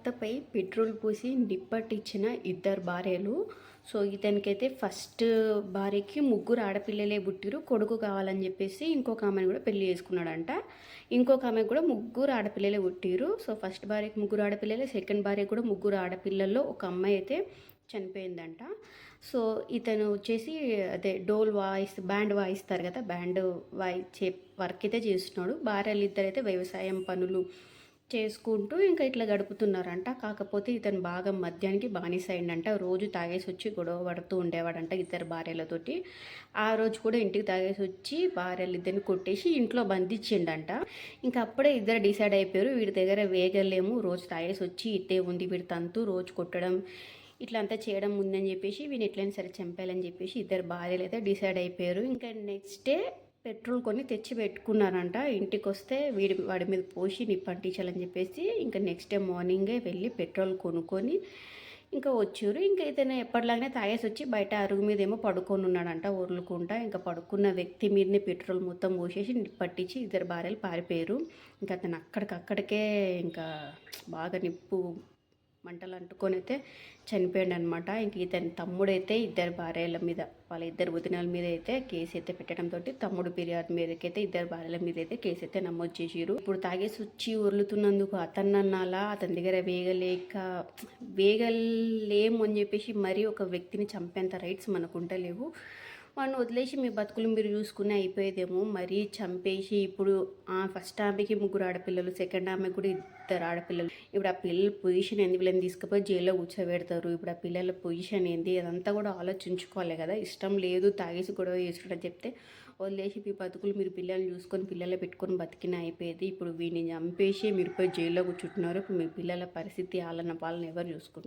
భర్తపై petrol పోసి నిప్పట్టించిన ఇద్దరు భార్యలు. సో ఇతనికైతే ఫస్ట్ భార్యకి ముగ్గురు ఆడపిల్లలే పుట్టిరు కొడుకు కావాలని చెప్పేసి ఇంకొక ఆమెను కూడా పెళ్ళి చేసుకున్నాడంట. ఇంకొక ఆమె కూడా ముగ్గురు ఆడపిల్లలే పుట్టిరు సో ఫస్ట్ భార్యకి ముగ్గురు ఆడపిల్లలే సెకండ్ భార్య కూడా ముగ్గురు ఆడపిల్లల్లో ఒక అమ్మాయి అయితే చనిపోయిందంట. సో ఇతను వచ్చేసి అదే డోల్ వాయిస్ బ్యాండ్ వాయిస్తారు కదా బ్యాండ్ వాయిచే వర్క్ అయితే చేస్తున్నాడు. భార్యలు ఇద్దరైతే వ్యవసాయం పనులు చేసుకుంటూ ఇంకా ఇట్లా గడుపుతున్నారంట. కాకపోతే ఇతను బాగా మద్యానికి బానిస అయిందంట రోజు తాగేసి వచ్చి గొడవ పడుతూ ఉండేవాడంట ఇద్దరు భార్యలతోటి. ఆ రోజు కూడా ఇంటికి తాగేసి వచ్చి భార్యలు ఇద్దరిని కొట్టేసి ఇంట్లో బంధించిండంట. ఇంకా అప్పుడే ఇద్దరు డిసైడ్ అయిపోయారు. వీడి దగ్గర వేగలేము. రోజు తాగేసి వచ్చి ఇట్టే ఉంది వీడి తంతు రోజు కొట్టడం ఇట్లా అంతా చేయడం ఉందని చెప్పేసి వీని ఎట్లయినా సరే చంపేయాలని చెప్పేసి ఇద్దరు భార్యలు అయితే డిసైడ్ అయిపోయారు. ఇంకా నెక్స్ట్ డే పెట్రోల్ కొని తెచ్చి పెట్టుకున్నారంట ఇంటికి వస్తే వీడి వాడి మీద పోసి నిప్పంటించాలని చెప్పేసి ఇంకా నెక్స్ట్ డే మార్నింగే వెళ్ళి పెట్రోల్ కొనుక్కొని ఇంకా వచ్చారు. ఇంకా ఇతను ఎప్పటిలాగానే తాగేసి వచ్చి బయట అరుగు మీద ఏమో పడుకొని ఉన్నాడంట ఊర్లుకుంటా. ఇంకా పడుకున్న వ్యక్తి మీదనే పెట్రోల్ మొత్తం పోసేసి పట్టించి ఇద్దరు భార్యలు పారిపోయారు. ఇంకా అతను అక్కడికక్కడికే ఇంకా బాగా నిప్పు మంటలు అంటుకొని అయితే చనిపోయాడు అనమాట ఇంక ఇతని తమ్ముడైతే ఇద్దరు భార్యల మీద వాళ్ళ ఇద్దరు వదినాల మీద అయితే కేసు అయితే పెట్టడంతో తమ్ముడు ఫిర్యాదు మీదకైతే ఇద్దరు భార్యల మీద అయితే కేసు అయితే నమోదు చేసిరు ఇప్పుడు తాగేసి వచ్చి ఉరులుతున్నందుకు అతన్ని అన్నాలా? అతని దగ్గర వేగలేక వేగలేము అని చెప్పేసి మరీ ఒక వ్యక్తిని చంపేంత రైట్స్ మనకు ఉండలేవు వాడిని వదిలేసి మీ బతుకులు మీరు చూసుకుని అయిపోయేదేమో. మరీ చంపేసి ఇప్పుడు ఫస్ట్ ఆమెకి ముగ్గురు ఆడపిల్లలు సెకండ్ ఆమె కూడా ఇద్దరు ఆడపిల్లలు. ఇప్పుడు ఆ పిల్లల పొజిషన్ ఏంది? వీళ్ళని తీసుకుపోయి జైల్లో కూర్చోబెడతారు. ఇప్పుడు ఆ పిల్లల పొజిషన్ ఏంది? అదంతా కూడా ఆలోచించుకోవాలి కదా. ఇష్టం లేదు తాగేసి గొడవ చేసుకుంటా చెప్తే వదిలేసి మీ బతుకులు మీరు పిల్లల్ని చూసుకొని పిల్లలు పెట్టుకొని బతికిన అయిపోయేది. ఇప్పుడు వీడిని చంపేసి మీరు పోయి జైల్లో కూర్చుంటున్నారు. ఇప్పుడు మీ పిల్లల పరిస్థితి ఆలన పాలన ఎవరు చూసుకుంటారు?